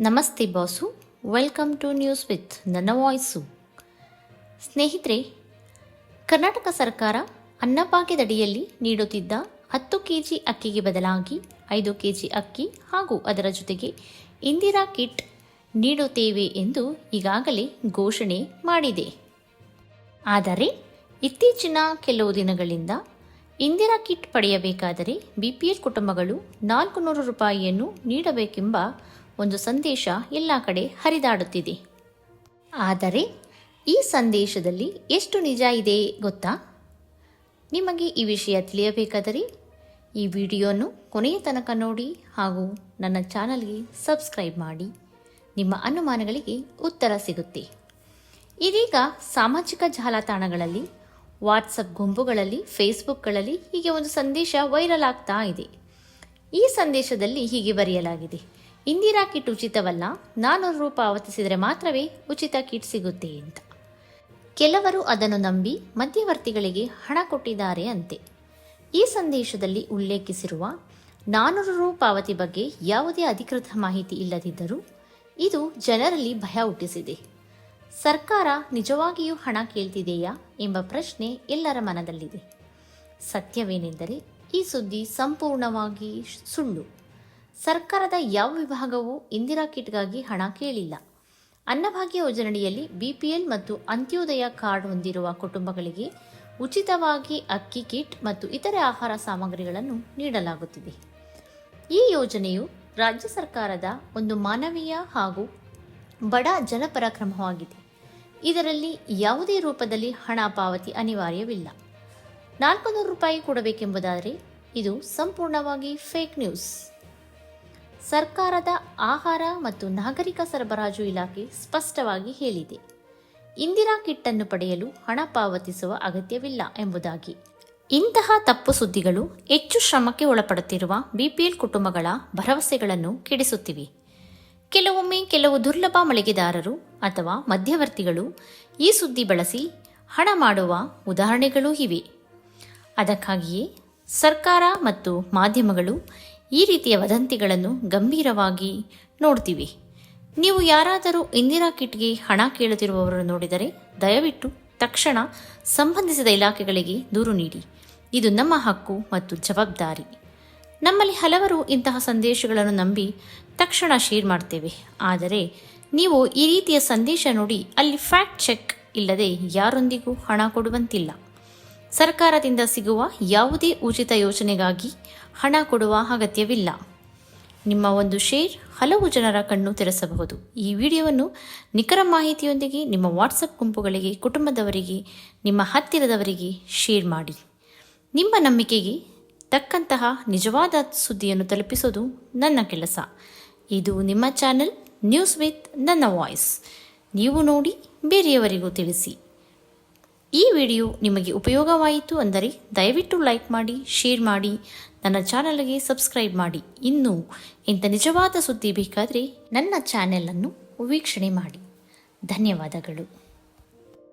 ನಮಸ್ತೆ boss. Welcome to news with ನನ್ನ voice ಸ್ನೇಹಿತರೆ, ಕರ್ನಾಟಕ ಸರ್ಕಾರ ಅನ್ನಭಾಗ್ಯದಡಿಯಲ್ಲಿ ನೀಡುತ್ತಿದ್ದ ಹತ್ತು ಕೆ ಜಿ ಅಕ್ಕಿಗೆ ಬದಲಾಗಿ ಐದು ಕೆ ಜಿ ಅಕ್ಕಿ ಹಾಗೂ ಅದರ ಜೊತೆಗೆ ಇಂದಿರಾ ಕಿಟ್ ನೀಡುತ್ತೇವೆ ಎಂದು ಈಗಾಗಲೇ ಘೋಷಣೆ ಮಾಡಿದೆ. ಆದರೆ, ಇತ್ತೀಚಿನ ಕೆಲವು ದಿನಗಳಿಂದ ಇಂದಿರಾ ಕಿಟ್ ಪಡೆಯಬೇಕಾದರೆ ಬಿಪಿಎಲ್ ಕುಟುಂಬಗಳು ನಾಲ್ಕು ನೂರು ರೂಪಾಯಿಯನ್ನು ನೀಡಬೇಕೆಂಬ ಒಂದು ಸಂದೇಶ ಎಲ್ಲ ಕಡೆ ಹರಿದಾಡುತ್ತಿದೆ. ಆದರೆ ಈ ಸಂದೇಶದಲ್ಲಿ ಎಷ್ಟು ನಿಜ ಇದೆ ಗೊತ್ತಾ? ನಿಮಗೆ ಈ ವಿಷಯ ತಿಳಿಯಬೇಕಾದರೆ ಈ ವಿಡಿಯೋನು ಕೊನೆಯ ತನಕ ನೋಡಿ ಹಾಗೂ ನನ್ನ ಚಾನಲ್ಗೆ ಸಬ್ಸ್ಕ್ರೈಬ್ ಮಾಡಿ. ನಿಮ್ಮ ಅನುಮಾನಗಳಿಗೆ ಉತ್ತರ ಸಿಗುತ್ತೆ. ಇದೀಗ ಸಾಮಾಜಿಕ ಜಾಲತಾಣಗಳಲ್ಲಿ, ವಾಟ್ಸಪ್ ಗುಂಪುಗಳಲ್ಲಿ, ಫೇಸ್ಬುಕ್ಗಳಲ್ಲಿ ಹೀಗೆ ಒಂದು ಸಂದೇಶ ವೈರಲ್ ಆಗ್ತಾ ಇದೆ. ಈ ಸಂದೇಶದಲ್ಲಿ ಹೀಗೆ ಬರೆಯಲಾಗಿದೆ. ಇಂದಿರಾ ಕಿಟ್ ಉಚಿತವಲ್ಲ ನಾನ್ನೂರು ರೂಪಾಯಿ ಪಾವತಿಸಿದರೆ ಮಾತ್ರವೇ ಉಚಿತ ಕಿಟ್ ಸಿಗುತ್ತೆ ಅಂತ. ಕೆಲವರು ಅದನ್ನು ನಂಬಿ ಮಧ್ಯವರ್ತಿಗಳಿಗೆ ಹಣ ಕೊಟ್ಟಿದ್ದಾರೆ ಅಂತೆ. ಈ ಸಂದೇಶದಲ್ಲಿ ಉಲ್ಲೇಖಿಸಿರುವ ನಾನ್ನೂರು ರು ಪಾವತಿ ಬಗ್ಗೆ ಯಾವುದೇ ಅಧಿಕೃತ ಮಾಹಿತಿ ಇಲ್ಲದಿದ್ದರೂ ಇದು ಜನರಲ್ಲಿ ಭಯ ಹುಟ್ಟಿಸಿದೆ. ಸರ್ಕಾರ ನಿಜವಾಗಿಯೂ ಹಣ ಕೇಳ್ತಿದೆಯಾ ಎಂಬ ಪ್ರಶ್ನೆ ಎಲ್ಲರ ಮನದಲ್ಲಿದೆ. ಸತ್ಯವೇನೆಂದರೆ ಈ ಸುದ್ದಿ ಸಂಪೂರ್ಣವಾಗಿ ಸುಳ್ಳು. ಸರ್ಕಾರದ ಯಾವ ವಿಭಾಗವೂ ಇಂದಿರಾ ಕಿಟ್ಗಾಗಿ ಹಣ ಕೇಳಿಲ್ಲ. ಅನ್ನಭಾಗ್ಯ ಯೋಜನೆಯಲ್ಲಿ ಬಿಪಿಎಲ್ ಮತ್ತು ಅಂತ್ಯೋದಯ ಕಾರ್ಡ್ ಹೊಂದಿರುವ ಕುಟುಂಬಗಳಿಗೆ ಉಚಿತವಾಗಿ ಅಕ್ಕಿ ಕಿಟ್ ಮತ್ತು ಇತರೆ ಆಹಾರ ಸಾಮಗ್ರಿಗಳನ್ನು ನೀಡಲಾಗುತ್ತಿದೆ. ಈ ಯೋಜನೆಯು ರಾಜ್ಯ ಸರ್ಕಾರದ ಒಂದು ಮಾನವೀಯ ಹಾಗೂ ಬಡ ಜನಪರ ಕ್ರಮವಾಗಿದೆ. ಇದರಲ್ಲಿ ಯಾವುದೇ ರೂಪದಲ್ಲಿ ಹಣ ಪಾವತಿ ಅನಿವಾರ್ಯವಿಲ್ಲ. ನಾಲ್ಕು ನೂರು ರೂಪಾಯಿ ಕೊಡಬೇಕೆಂಬುದಾದರೆ ಇದು ಸಂಪೂರ್ಣವಾಗಿ ಫೇಕ್ ನ್ಯೂಸ್. ಸರ್ಕಾರದ ಆಹಾರ ಮತ್ತು ನಾಗರಿಕ ಸರಬರಾಜು ಇಲಾಖೆ ಸ್ಪಷ್ಟವಾಗಿ ಹೇಳಿದೆ. ಇಂದಿರಾ ಕಿಟ್ ಅನ್ನು ಪಡೆಯಲು ಹಣ ಪಾವತಿಸುವ ಅಗತ್ಯವಿಲ್ಲ ಎಂಬುದಾಗಿ. ಇಂತಹ ತಪ್ಪು ಸುದ್ದಿಗಳು ಹೆಚ್ಚು ಶ್ರಮಕ್ಕೆ ಒಳಪಡುತ್ತಿರುವ ಬಿಪಿಎಲ್ ಕುಟುಂಬಗಳ ಭರವಸೆಗಳನ್ನು ಕೆಡಿಸುತ್ತಿವೆ. ಕೆಲವೊಮ್ಮೆ ಕೆಲವು ದುರ್ಲಭ ಮಳಿಗೆದಾರರು ಅಥವಾ ಮಧ್ಯವರ್ತಿಗಳು ಈ ಸುದ್ದಿ ಬಳಸಿ ಹಣ ಮಾಡುವ ಉದಾಹರಣೆಗಳೂ ಇವೆ. ಅದಕ್ಕಾಗಿಯೇ ಸರ್ಕಾರ ಮತ್ತು ಮಾಧ್ಯಮಗಳು ಈ ರೀತಿಯ ವದಂತಿಗಳನ್ನು ಗಂಭೀರವಾಗಿ ನೋಡ್ತೀವಿ. ನೀವು ಯಾರಾದರೂ ಇಂದಿರಾ ಕಿಟ್ಗೆ ಹಣ ಕೇಳುತ್ತಿರುವವರನ್ನು ನೋಡಿದರೆ ದಯವಿಟ್ಟು ತಕ್ಷಣ ಸಂಬಂಧಿಸಿದ ಇಲಾಖೆಗಳಿಗೆ ದೂರು ನೀಡಿ. ಇದು ನಮ್ಮ ಹಕ್ಕು ಮತ್ತು ಜವಾಬ್ದಾರಿ. ನಮ್ಮಲ್ಲಿ ಹಲವರು ಇಂತಹ ಸಂದೇಶಗಳನ್ನು ನಂಬಿ ತಕ್ಷಣ ಶೇರ್ ಮಾಡ್ತೇವೆ. ಆದರೆ ನೀವು ಈ ರೀತಿಯ ಸಂದೇಶ ನೋಡಿ ಅಲ್ಲಿ ಫ್ಯಾಕ್ಟ್ ಚೆಕ್ ಇಲ್ಲದೆ ಯಾರೊಂದಿಗೂ ಹಣ ಕೊಡುವಂತಿಲ್ಲ. ಸರ್ಕಾರದಿಂದ ಸಿಗುವ ಯಾವುದೇ ಉಚಿತ ಯೋಜನೆಗಾಗಿ ಹಣ ಕೊಡುವ ಅಗತ್ಯವಿಲ್ಲ. ನಿಮ್ಮ ಒಂದು ಶೇರ್ ಹಲವು ಜನರ ಕಣ್ಣು ತೆರೆಸಬಹುದು. ಈ ವಿಡಿಯೋವನ್ನು ನಿಖರ ಮಾಹಿತಿಯೊಂದಿಗೆ ನಿಮ್ಮ ವಾಟ್ಸಪ್ ಗುಂಪುಗಳಿಗೆ, ಕುಟುಂಬದವರಿಗೆ, ನಿಮ್ಮ ಹತ್ತಿರದವರಿಗೆ ಶೇರ್ ಮಾಡಿ. ನಿಮ್ಮ ನಂಬಿಕೆಗೆ ತಕ್ಕಂತಹ ನಿಜವಾದ ಸುದ್ದಿಯನ್ನು ತಲುಪಿಸೋದು ನನ್ನ ಕೆಲಸ. ಇದು ನಿಮ್ಮ ಚಾನೆಲ್ ನ್ಯೂಸ್ ವಿತ್ ನನ್ನ ವಾಯ್ಸ್. ನೀವು ನೋಡಿ ಬೇರೆಯವರಿಗೂ ತಿಳಿಸಿ. ಈ ವಿಡಿಯೋ ನಿಮಗೆ ಉಪಯೋಗವಾಯಿತು ಅಂದರೆ ದಯವಿಟ್ಟು ಲೈಕ್ ಮಾಡಿ, ಶೇರ್ ಮಾಡಿ, ನನ್ನ ಚಾನಲ್ಗೆ ಸಬ್ಸ್ಕ್ರೈಬ್ ಮಾಡಿ. ಇನ್ನು ಇಂಥ ನಿಜವಾದ ಸುದ್ದಿ ಬೇಕಾದರೆ ನನ್ನ ಚಾನೆಲನ್ನು ವೀಕ್ಷಣೆ ಮಾಡಿ. ಧನ್ಯವಾದಗಳು.